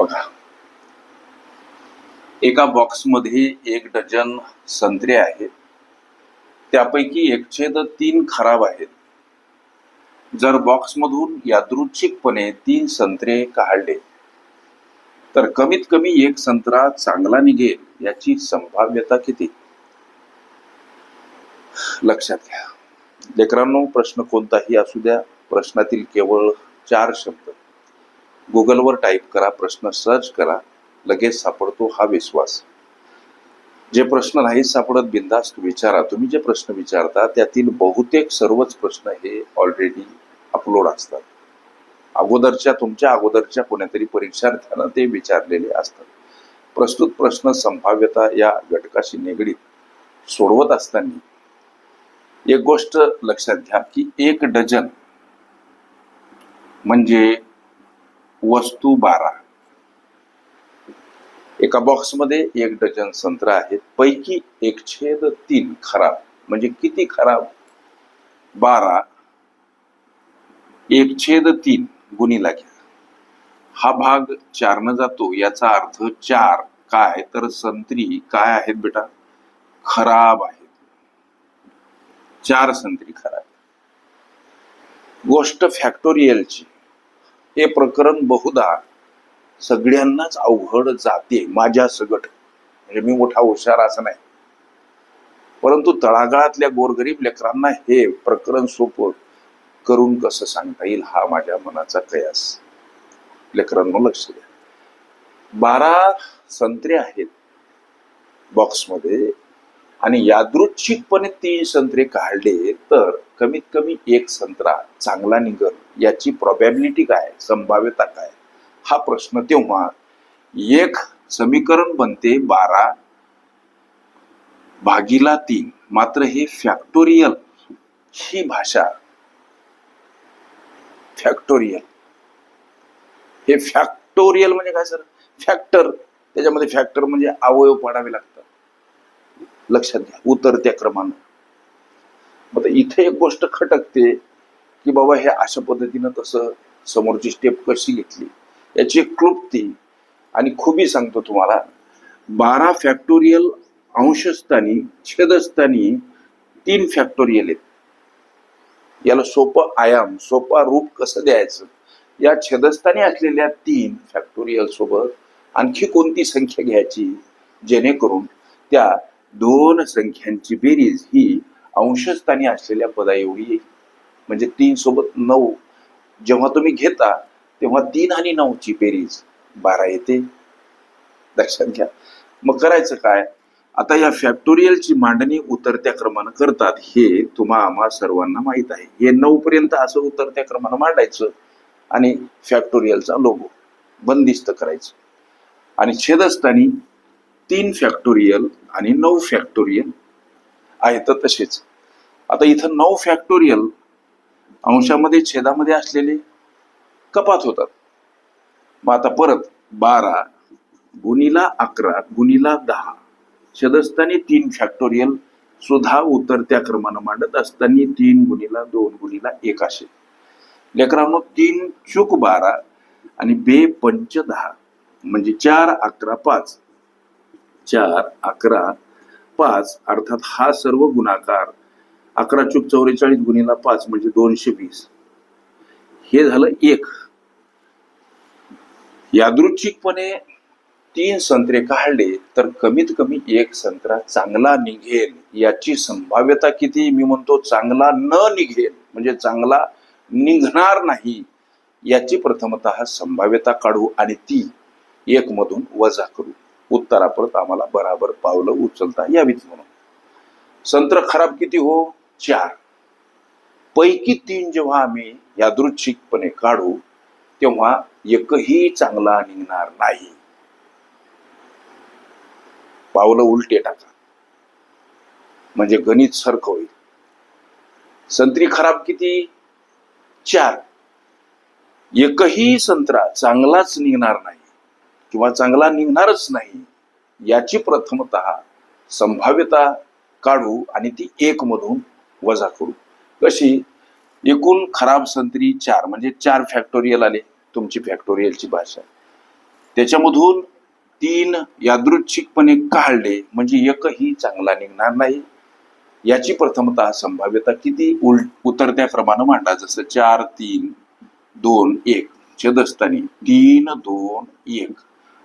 बघा. एका बॉक्समध्ये एक डझन संत्रे आहेत. त्यापैकी एकछेद तीन खराब आहेत. जर बॉक्समधून यादृच्छिकपणे तीन संत्रे काढले तर कमीत कमी एक संत्रा चांगला निघेल याची संभाव्यता किती? लक्षात घ्या. लेकरांनो प्रश्न कोणताही असू द्या. प्रश्नातील केवळ चार शब्द. गुगलवर टाईप करा प्रश्न सर्च करा लगेच सापडतो हा विश्वास. जे प्रश्न नाही सापडत बिंदास्त विचारा. तुम्ही जे प्रश्न विचारता त्यातील बहुतेक सर्वच प्रश्न हे ऑलरेडी अपलोड असतात. अगोदरच्या तुमच्या अगोदरच्या कोणीतरी परीक्षार्थ्यांना ते विचारलेले असतात. प्रस्तुत प्रश्न संभाव्यता या घटकाशी निगडीत सोडवत असताना एक गोष्ट लक्षात घ्या की एक डझन म्हणजे वस्तू बारा. एका बॉक्समध्ये एक डझन संत्रा आहेत. पैकी एक छेद तीन खराब. म्हणजे किती खराब? बारा. एक छेद तीन गुणीला घ्या. हा भाग चारनं जातो. याचा अर्थ चार. काय? तर संत्री काय आहेत बेटा? खराब आहेत. चार संत्री खराब गोष्ट फॅक्टोरियलची हे प्रकरण बहुधा सगळ्यांनाच अवघड जाते माझ्या सगट. म्हणजे मी मोठा हुशार असं नाही. परंतु तळागाळातल्या गोरगरीब लेकरांना हे प्रकरण सोपं करून कसं सांगता येईल हा माझ्या मनाचा कयास. लेकरांना लक्ष द्या. बारा संत्रे आहेत बॉक्समध्ये आणि यादृच्छिकपणे तीन संत्रे काढले तर कमीत कमी एक संत्रा चांगला निघल याची प्रॉबॅबिलिटी काय संभाव्यता काय हा प्रश्न तेव्हा एक समीकरण बनते बारा भागीला तीन. मात्र हे फॅक्टोरियल ही भाषा फॅक्टोरियल हे फॅक्टोरियल म्हणजे काय सर? फॅक्टर त्याच्यामध्ये फॅक्टर म्हणजे अवयव पाडावे लागतात. लक्षात घ्या. उतरत्या क्रमानं. मग इथे एक गोष्ट खटकते. की बाबा हे अशा पद्धतीनं तसं समोरची स्टेप कशी घेतली? याची क्लुप्ती. आणि खुबी सांगतो तुम्हाला बारा फॅक्टोरियल अंशस्थानी छेदस्थानी तीन फॅक्टोरियल आहेत. याला सोपं आयाम सोपा रूप कसं द्यायचं? या छेदस्थानी असलेल्या तीन फॅक्टोरियल सोबत आणखी कोणती संख्या घ्यायची? जेणेकरून त्या दोन संख्यांची बेरीज ही अंशस्थानी असलेल्या पदा एवढी येईल. म्हणजे तीन सोबत नऊ. जेव्हा तुम्ही घेता तेव्हा तीन आणि नऊची बेरीज बारा येते. लक्षात घ्या. मग करायचं काय? आता या फॅक्टोरियलची मांडणी उतरत्या क्रमानं करतात. हे तुम्हा आम्हा सर्वांना माहीत आहे. हे नऊ पर्यंत असं उतरत्या क्रमानं मांडायचं आणि फॅक्टोरियलचा लोगो बंदिस्त करायचं. आणि छेदस्थानी तीन फॅक्टोरियल आणि नऊ फॅक्टोरियल आहेत तसेच. आता इथं नऊ फॅक्टोरियल अंशामध्ये छेदामध्ये असलेले कपात होतात. मग आता परत बारा गुणीला अकरा गुणीला दहा. छेदस्थानी तीन फॅक्टोरियल सुद्धा उतरत्या क्रमानं मांडत असताना तीन गुणीला दोन गुणीला एक असे. लेकरांनो तीन चूक बारा आणि बे पंच दहा. म्हणजे चार अकरा पाच. चार अकरा पाच अर्थात हा सर्व गुणाकार अकरा चूक चौवेचाळीस गुणीला पाच म्हणजे दोनशे वीस. हे झालं एक. यादृच्छिकपणे तीन संत्रे काढले तर कमीत कमी एक संत्रा चांगला निघेल याची संभाव्यता किती? मी म्हणतो चांगला न निघेल म्हणजे चांगला निघणार नाही याची प्रथमत संभाव्यता काढू आणि ती एक मधून वजा करू. उत्तरापर्यंत आम्हाला बराबर पावलं उचलता यावीत म्हणून. संत्र खराब किती हो? चार. पैकी तीन जेव्हा आम्ही यादृच्छिकपणे काढू तेव्हा एकही चांगला निघणार नाही. पावलं उलटे टाका. म्हणजे गणित सारखं होईल. संत्री खराब किती? चार. एकही संत्रा चांगलाच निघणार नाही किंवा चांगला निघणारच नाही याची प्रथमत संभाव्यता काढू आणि ती एक मधून वजा करू. कशी? एकूण खराब संत्री चार म्हणजे चार फॅक्टोरियल आले तुमची फॅक्टोरियलची भाषा. त्याच्यामधून तीन यादृच्छिकपणे काढले म्हणजे एकही चांगला निघणार नाही. याची प्रथमतः संभाव्यता किती? उल उतरत्या क्रमानं मांडा जसं चार तीन दोन एक छेदस्थानी. तीन दोन एक.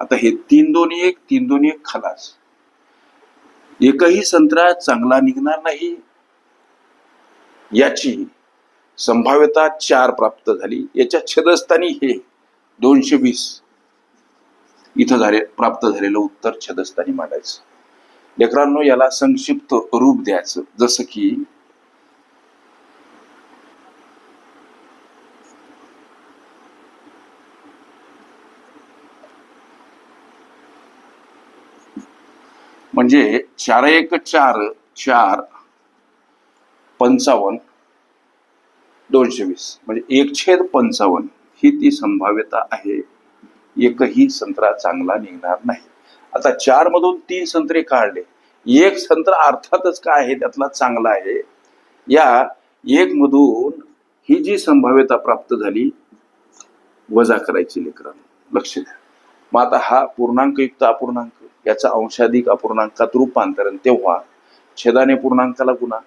आता हे तीन दोन एक तीन दोन एक खलास. एकही संत्रा चांगला निघणार नाही. याची संभाव्यता चार प्राप्त झाली. याच्या छेदस्थानी हे दोनशे वीस इथं झाले प्राप्त झालेलं उत्तर छेदस्थानी मांडायचं. लेकरांनो याला संक्षिप्त रूप द्यायचं. जसं की म्हणजे चार एक चार चार पंचावन्न दोनशे वीस. म्हणजे एक छेद पंचावन्न ही ती संभाव्यता आहे. एकही संत्रा चांगला निघणार नाही. आता चार मधून तीन संत्रे काढले. एक संत्रा अर्थातच काय आहे? त्यातला चांगला आहे. या एक मधून ही जी संभाव्यता प्राप्त झाली वजा करायची लेकरांनो. लक्ष द्या. मग आता हा पूर्णांक युक्त अपूर्णांक याचा अंशाधिक अपूर्णांकात रूपांतरण तेव्हा छेदाने पूर्णांकाला गुणा.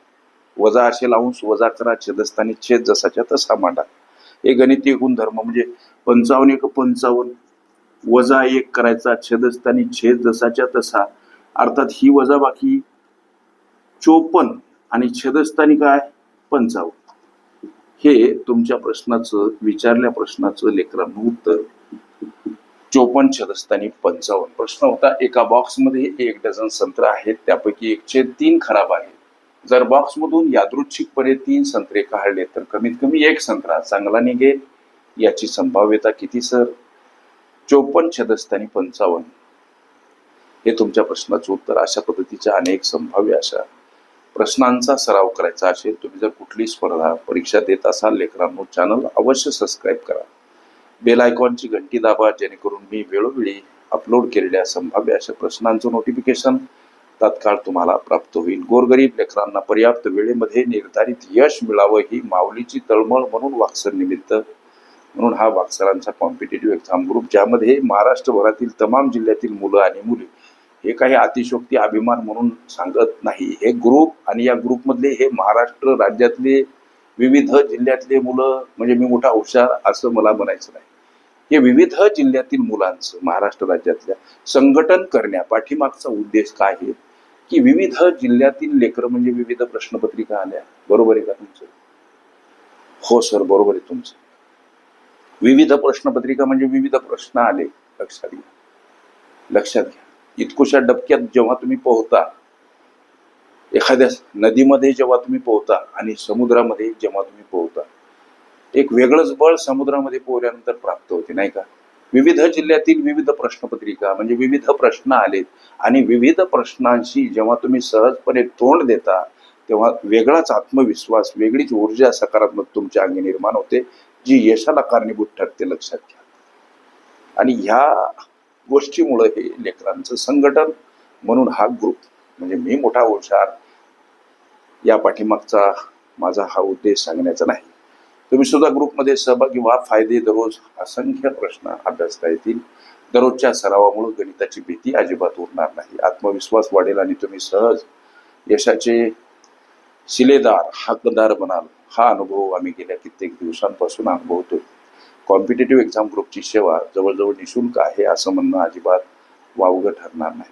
वजा असेल अंश वजा करा छेदस्थानी छेद जसाच्या तसा मांडा. हे गणितीय गुणधर्म म्हणजे पंचावन्न एक पंचावन्न. वजा एक करायचा छेदस्थानी छेद जसाच्या तसा. अर्थात ही वजा बाकी चोपन्न आणि छेदस्थानी काय? पंचावन्न. हे तुमच्या प्रश्नाचं विचारल्या प्रश्नाचं लेकरांना उत्तर. चोपन्न छेदस्थानी पंचावन्न. प्रश्न होता एका बॉक्समध्ये एक डझन संत्र आहेत. त्यापैकी एकशे तीन खराब आहेत. जर बॉक्समधून यादृच्छिकपणे तीन संत्रे काढले तर कमीत कमी एक संत्रा चांगला निघेल. याची संभाव्यता किती सर? चोपन्न छदस्थानी पंचावन्न. हे तुमच्या प्रश्नाचं उत्तर अशा पद्धतीच्या अनेक संभाव्य अशा प्रश्नांचा सराव करायचा असेल तुम्ही जर कुठली स्पर्धा परीक्षा देत असाल लेकरांनो चॅनल अवश्य सबस्क्राईब करा. बेल आयकॉनची घंटी दाबा जेणेकरून मी वेळोवेळी अपलोड केलेल्या संभाव्य अशा प्रश्नांचं नोटिफिकेशन तत्काळ तुम्हाला प्राप्त होईल. गोरगरीब लेकरांना पर्याप्त वेळेमध्ये निर्धारित यश मिळावं ही माऊलीची तळमळ म्हणून वाक्सर निमित्त. म्हणून हा वाक्सरांचा कॉम्पिटेटिव्ह एक्झाम ग्रुप ज्यामध्ये महाराष्ट्रभरातील तमाम जिल्ह्यातील मुलं आणि मुली हे काही अतिशोक्ती अभिमान म्हणून सांगत नाही. हे ग्रुप आणि या ग्रुपमधले हे महाराष्ट्र राज्यातले विविध जिल्ह्यातले मुलं म्हणजे मी मोठा हुशार असं मला म्हणायचं नाही. हे विविध जिल्ह्यातील मुलांचं महाराष्ट्र राज्यातल्या संघटन करण्या पाठीमागचा उद्देश काय आहे? की विविध जिल्ह्यातील लेकरं म्हणजे विविध प्रश्नपत्रिका आल्या. बरोबर आहे का तुमचं? हो सर बरोबर आहे तुमचं. विविध प्रश्नपत्रिका म्हणजे विविध प्रश्न आले लक्षात घ्या. लक्षात घ्या. इतकुशा डबक्यात जेव्हा तुम्ही पोहता एखाद्या नदीमध्ये जेव्हा तुम्ही पोहता आणि समुद्रामध्ये जेव्हा तुम्ही पोहता एक वेगळंच बळ समुद्रामध्ये पोहल्यानंतर प्राप्त होते नाही का? विविध जिल्ह्यातील विविध प्रश्नपत्रिका म्हणजे विविध प्रश्न आलेत. आणि विविध प्रश्नांशी जेव्हा तुम्ही सहजपणे तोंड देता तेव्हा वेगळाच आत्मविश्वास वेगळीच ऊर्जा सकारात्मक तुमच्या अंगी निर्माण होते जी यशाला कारणीभूत ठरते लक्षात घ्या. आणि ह्या गोष्टीमुळं हे लेकरांचं संघटन म्हणून हा ग्रुप म्हणजे मी मोठा हुशार या पाठीमागचा माझा हा उद्देश सांगण्याचा नाही. तुम्ही सुद्धा ग्रुपमध्ये सहभागी व्हा. फायदे दररोज असंख्य प्रश्न अभ्यासता येतील. दररोजच्या सरावामुळे गणिताची भीती अजिबात उरणार नाही. आत्मविश्वास वाढेल आणि तुम्ही सहज यशाचे शिलेदार हकदार बनाल. हा अनुभव आम्ही गेल्या कित्येक दिवसांपासून अनुभवतो. कॉम्पिटेटिव्ह एक्झाम ग्रुपची सेवा जवळजवळ निशुल्क आहे असं म्हणणं अजिबात वावगं ठरणार नाही.